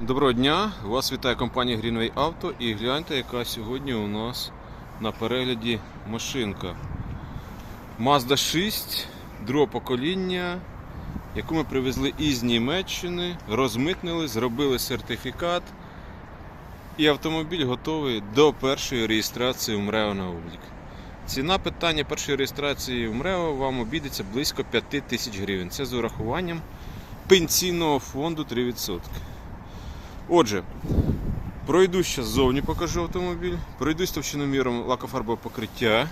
Доброго дня! Вас вітає компанія Greenway Auto і гляньте, яка сьогодні у нас на перегляді машинка. Mazda 6 другого покоління, яку ми привезли із Німеччини, розмитнили, зробили сертифікат. І автомобіль готовий до першої реєстрації в МРЕО на облік. Ціна питання першої реєстрації в МРЕО вам обійдеться близько 5 тисяч гривень. Це з урахуванням пенсійного фонду 3%. Отже, пройдусь зараз ззовні покажу автомобіль, пройдусь товщиноміром лакофарбового покриття,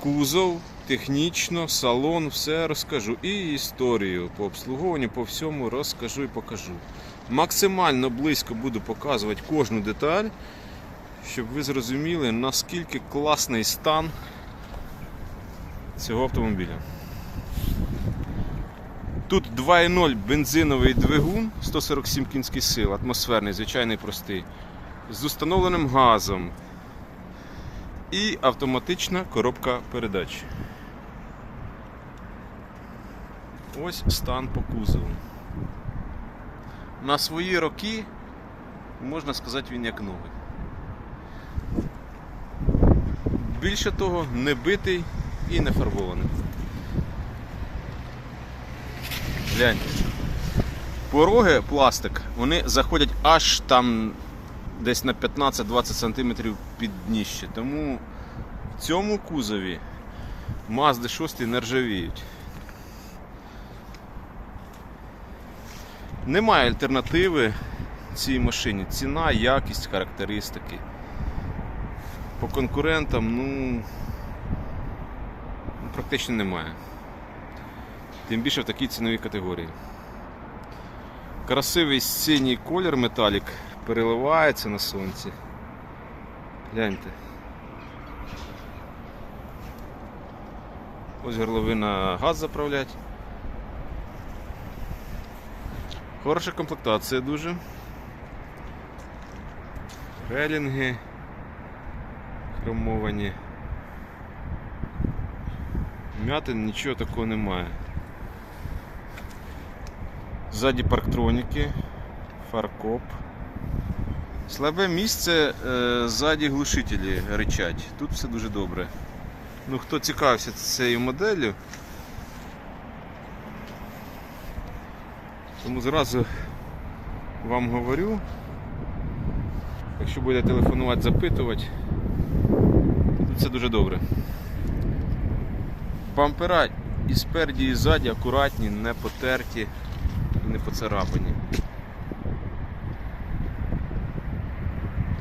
кузов, технічно, салон, все розкажу. І історію по обслуговуванню, по всьому розкажу і покажу. Максимально близько буду показувати кожну деталь, щоб ви зрозуміли, наскільки класний стан цього автомобіля. Тут 2.0 бензиновий двигун, 147 кінських сил, атмосферний, звичайний простий, з установленим газом і автоматична коробка передач. Ось стан по кузову. На свої роки, можна сказати, він як новий. Більше того, не битий і не фарбований. Гляньте. Пороги пластик, вони заходять аж там десь на 15-20 см під дніще. Тому в цьому кузові Mazda 6 не ржавіють. Немає альтернативи цій машині. Ціна, якість, характеристики. По конкурентам, ну практично немає. Тим більше в такій ціновій категорії. Красивий синій колір металік переливається на сонці. Гляньте. Ось горловина газ заправлять. Хороша комплектація дуже. Релінги хромовані. М'ятин нічого такого немає. Ззаді парктроніки, фаркоп. Слабе місце е, ззаді глушителі ричать. Тут все дуже добре. Ну, хто цікавився цією моделлю, тому зразу вам говорю, якщо будете телефонувати, запитувати, тут все дуже добре. Бампера і спереді, і ззаді акуратні, не потерті не поцарапані.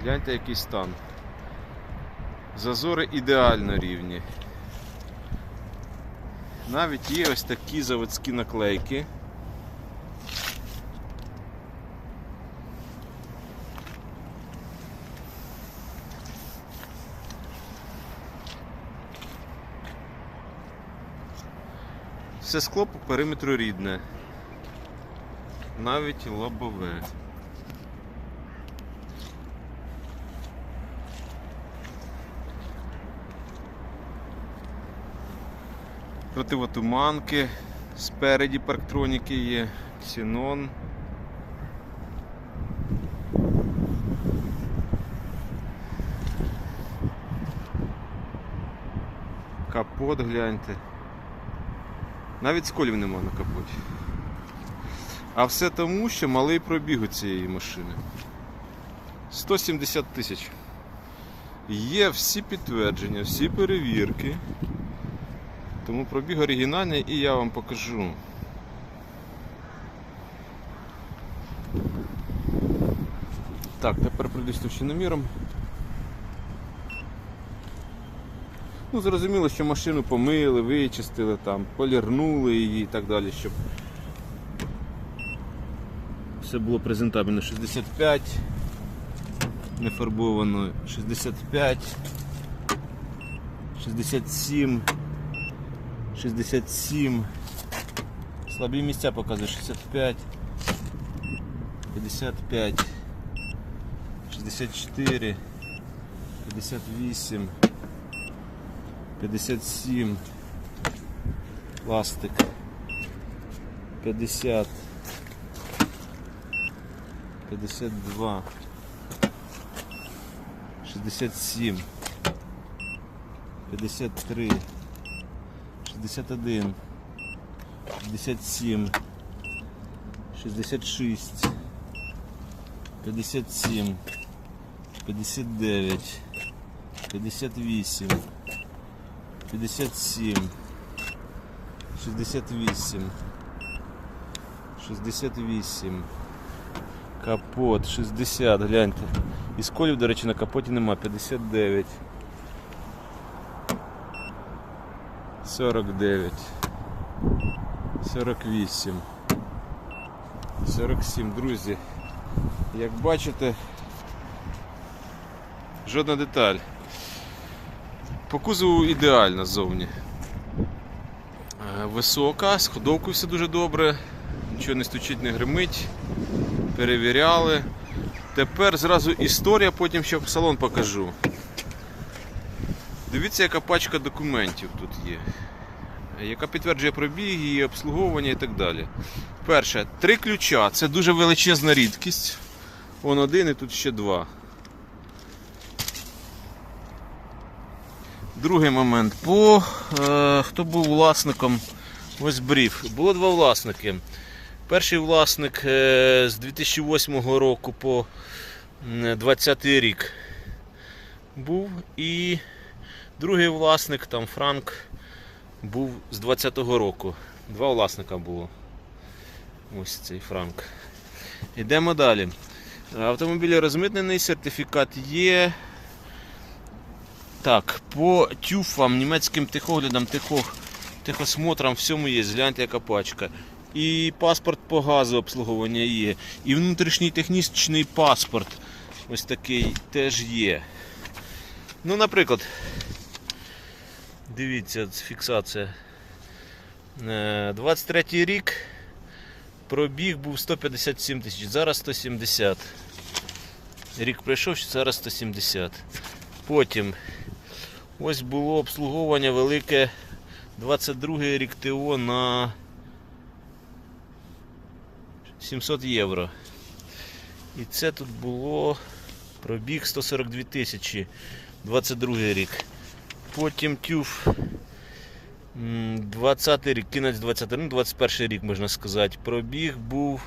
Гляньте який стан. Зазори ідеально рівні. Навіть є ось такі заводські наклейки. Все скло по периметру рідне навіть лобове. Противотуманки, спереді парктроніки є, ксенон. Капот гляньте. Навіть сколів нема на капоті. А все тому, що малий пробіг у цієї машини. 170 тисяч. Є всі підтвердження, всі перевірки. Тому пробіг оригінальний і я вам покажу. Так, тепер прийдусь товщиноміром. Ну, зрозуміло, що машину помили, вичистили, там, полірнули її і так далі, щоб все було презентабельно. 65 не фарбовано, 65, 67, 67. Слабі місця показує. 65, 55, 64, 58, 57, пластик, 50. 52, 67, 53, 61, 57, 66, 57, 59, 58, 57, 68, 68, капот 60, гляньте. І сколів, до речі, на капоті нема, 59. 49. 48. 47, друзі. Як бачите, жодна деталь. По кузову ідеально ззовні. Е, Висока, з ходовкою все дуже добре, нічого не стучить, не гримить. Перевіряли. Тепер зразу історія, потім ще салон покажу. Дивіться, яка пачка документів тут є, яка підтверджує пробіг, її обслуговування і так далі. Перше, три ключа це дуже величезна рідкість. Вон один і тут ще два. Другий момент. По е, хто був власником, ось бриф. Було два власники. Перший власник е, з 2008 року по 2020 рік був. І другий власник, там Франк, був з 2020 року. Два власника було. Ось цей Франк. Йдемо далі. Автомобіль розмитнений, сертифікат є. Так, по тюфам, німецьким техоглядам, техо, техосмотрам, всьому є. Гляньте, яка пачка. І паспорт по газу обслуговування є. І внутрішній технічний паспорт. Ось такий теж є. Ну, наприклад, дивіться, фіксація. Е, 23 рік пробіг був 157 тисяч, зараз 170. Рік пройшов, зараз 170. Потім ось було обслуговування велике 22 рік ТО на 700 євро. І це тут було пробіг 142 тисячі 22 рік. Потім тюф м, 20 рік, кінець 20, ну 21 рік можна сказати. Пробіг був.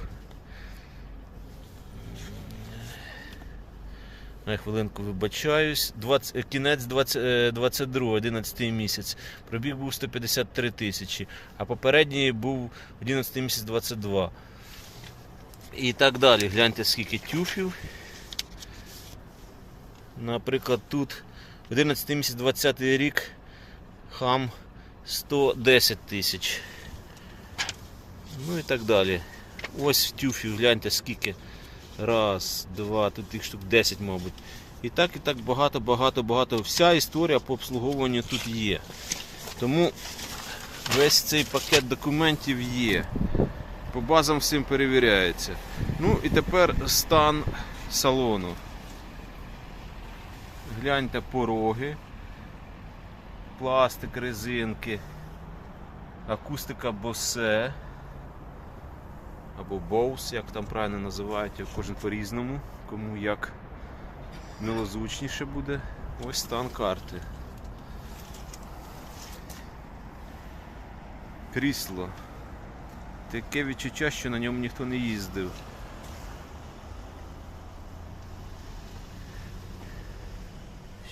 На хвилинку вибачаюсь. 20, е, кінець 20, е, 22, 11 місяць. Пробіг був 153 тисячі, а попередній був 11 місяць 22. І так далі. Гляньте, скільки тюфів. Наприклад, тут 11 місяць 20 рік хам 110 тисяч. Ну і так далі. Ось тюфів, гляньте скільки. Раз, два, тут їх штук 10, мабуть. І так, і так багато, багато, багато. Вся історія по обслуговуванню тут є. Тому весь цей пакет документів є. По базам всім перевіряється. Ну і тепер стан салону. Гляньте пороги, пластик, резинки, акустика босе або боус, як там правильно називають, кожен по-різному, кому як милозвучніше буде. Ось стан карти. Крісло. Таке відчуття, що на ньому ніхто не їздив.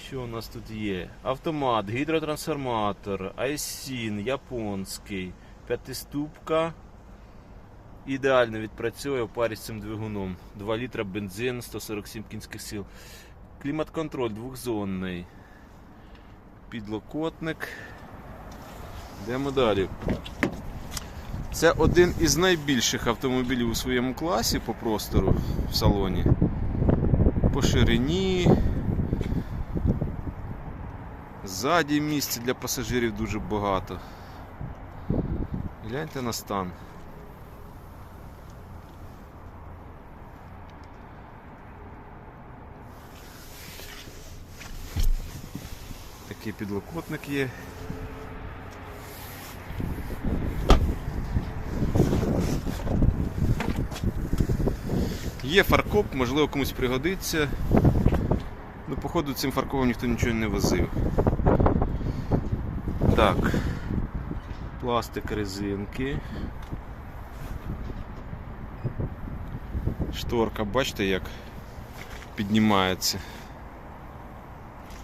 Що у нас тут є? Автомат, гідротрансформатор, айсін, японський, п'ятиступка. Ідеально відпрацьовує в парі з цим двигуном. 2 літра бензин, 147 кінських сил. Клімат-контроль двохзонний. Підлокотник. Йдемо далі. Це один із найбільших автомобілів у своєму класі по простору в салоні. По ширині. Ззаді місця для пасажирів дуже багато. Гляньте на стан. Такий підлокотник є. Є фаркоп, можливо комусь пригодиться. Ну, походу цим фарковим ніхто нічого не возив. Так. Пластик резинки. Шторка, бачите, як піднімається.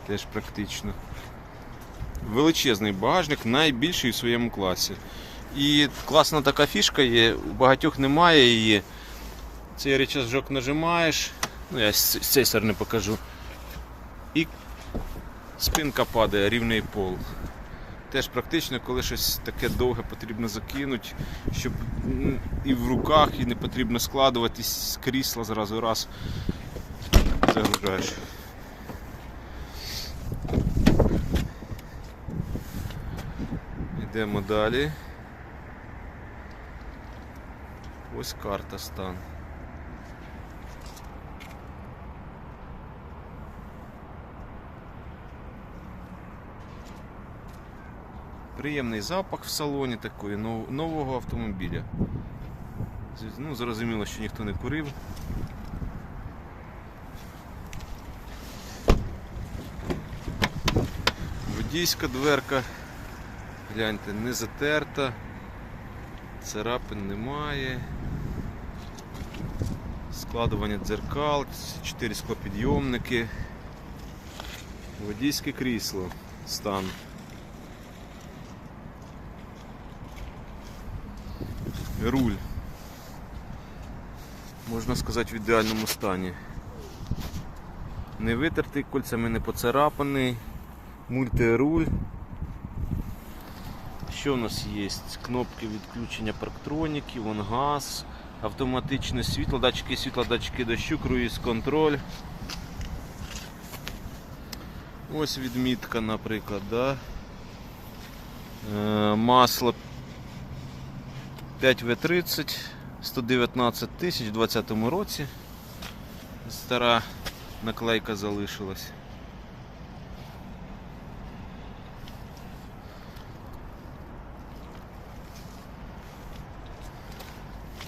Теж практично. Величезний багажник, найбільший у своєму класі. І класна така фішка є, у багатьох немає її. Цей речажок нажимаєш, ну я з цієї сторони покажу. І спинка падає, рівний пол. Теж практично, коли щось таке довге потрібно закинути, щоб і в руках, і не потрібно складуватись з крісла зразу раз загружаєш. Йдемо далі. Ось карта стан. Приємний запах в салоні такої нового автомобіля. Ну, зрозуміло, що ніхто не курив. Водійська дверка. Гляньте, не затерта. Царапин немає. Складування дзеркал, 4 склопідйомники. Водійське крісло. Стан. Руль. Можна сказати в ідеальному стані. Не витертий, кольцями не поцарапаний. Мультируль. Що у нас є? Кнопки відключення парктроніків, вон газ, автоматичне світло, датчики світла, датчики дощу, круїз контроль. Ось відмітка, наприклад, да? Е, масло 5В30, 119 тисяч в 2020 році. Стара наклейка залишилась.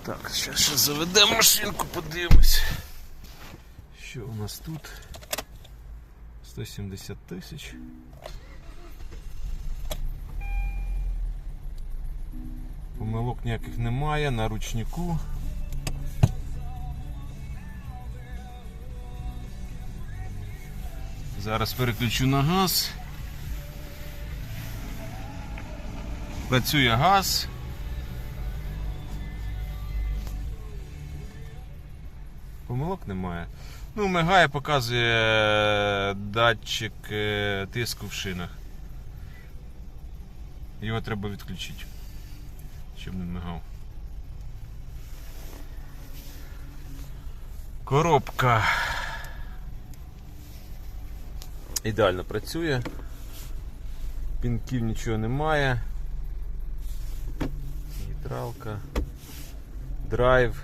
Так, зараз ще заведемо машинку, подивимось. Що у нас тут? 170 тисяч. Ніяких немає на ручнику. Зараз переключу на газ. Працює газ. Помилок немає. Ну, мигає, показує е, датчик е, тиску в шинах. Його треба відключити, щоб не мигав. Коробка ідеально працює. Пінків нічого немає. Нейтралка. Драйв.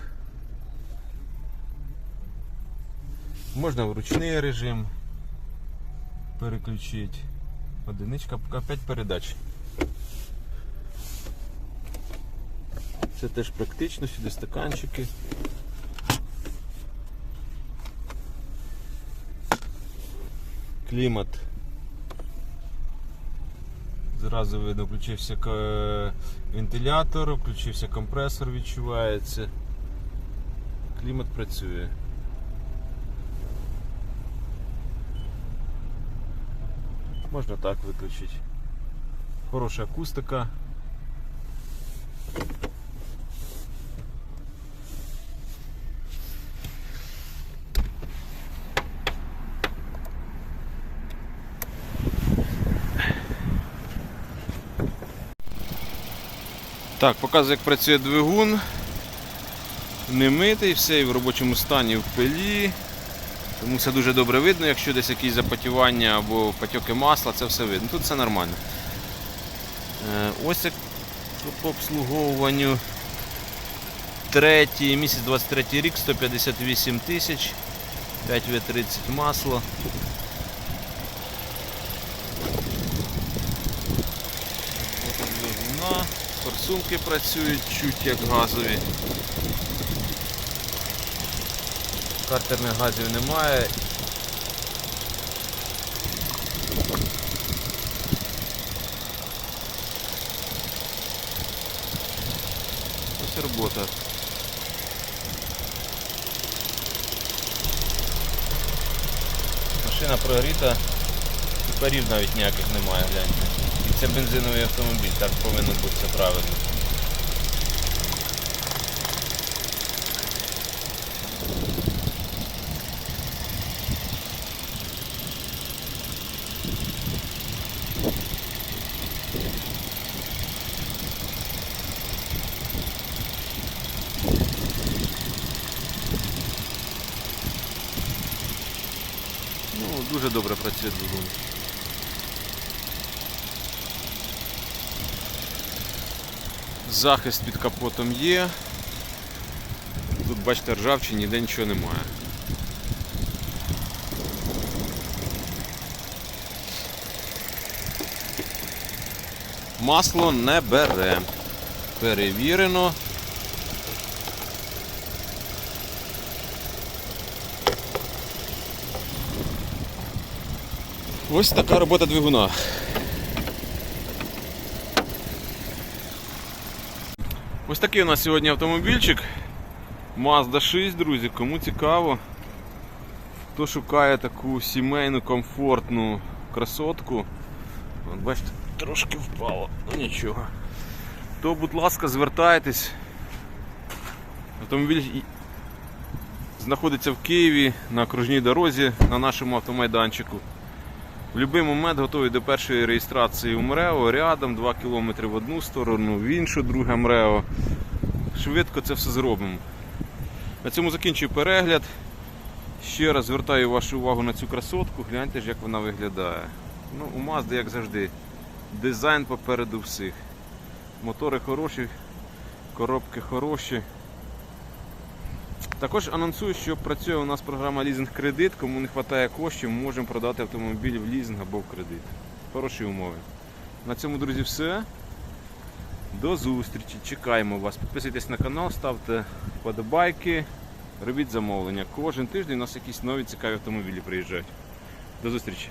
Можна в ручний режим переключити. Одиничка, поки 5 передач. Це теж практично, сюди стаканчики. Клімат. Зразу видно, включився вентилятор, включився компресор, відчувається. Клімат працює. Можна так виключити. Хороша акустика. Так, показує, як працює двигун. Не митий, все і в робочому стані в пилі. Тому все дуже добре видно, якщо десь якісь запотівання або потьоки масла, це все видно. Тут все нормально. Е, Ось як по обслуговуванню. Третій місяць 23 рік, 158 тисяч, 5В30 масло. Робота двигуна. Форсунки працюють чуть як газові. картерних газів немає. Ось робота. Машина прогріта, і парів навіть ніяких немає, гляньте. Це бензиновий автомобіль, так повинно бути все правильно. Ну, дуже добре працює двигун. Захист під капотом є. Тут бачите ржавчини, ніде нічого немає. Масло не бере. Перевірено. Ось така робота двигуна. Ось такий у нас сьогодні автомобільчик. Mazda 6, друзі, кому цікаво, хто шукає таку сімейну, комфортну красотку. От бачите, трошки впало, ну нічого. То, будь ласка, звертайтесь. Автомобіль знаходиться в Києві на окружній дорозі на нашому автомайданчику. В будь-який момент готовий до першої реєстрації у МРЕО, рядом 2 км в одну сторону, в іншу, друге МРЕО. Швидко це все зробимо. На цьому закінчую перегляд. Ще раз звертаю вашу увагу на цю красотку, гляньте ж, як вона виглядає. Ну, у Mazda, як завжди, дизайн попереду всіх. Мотори хороші, коробки хороші. Також анонсую, що працює у нас програма лізинг кредит. Кому не вистачає коштів, можемо продати автомобіль в лізинг або в кредит. Хороші умови. На цьому, друзі, все. До зустрічі. Чекаємо вас. Підписуйтесь на канал, ставте вподобайки, робіть замовлення. Кожен тиждень у нас якісь нові цікаві автомобілі приїжджають. До зустрічі!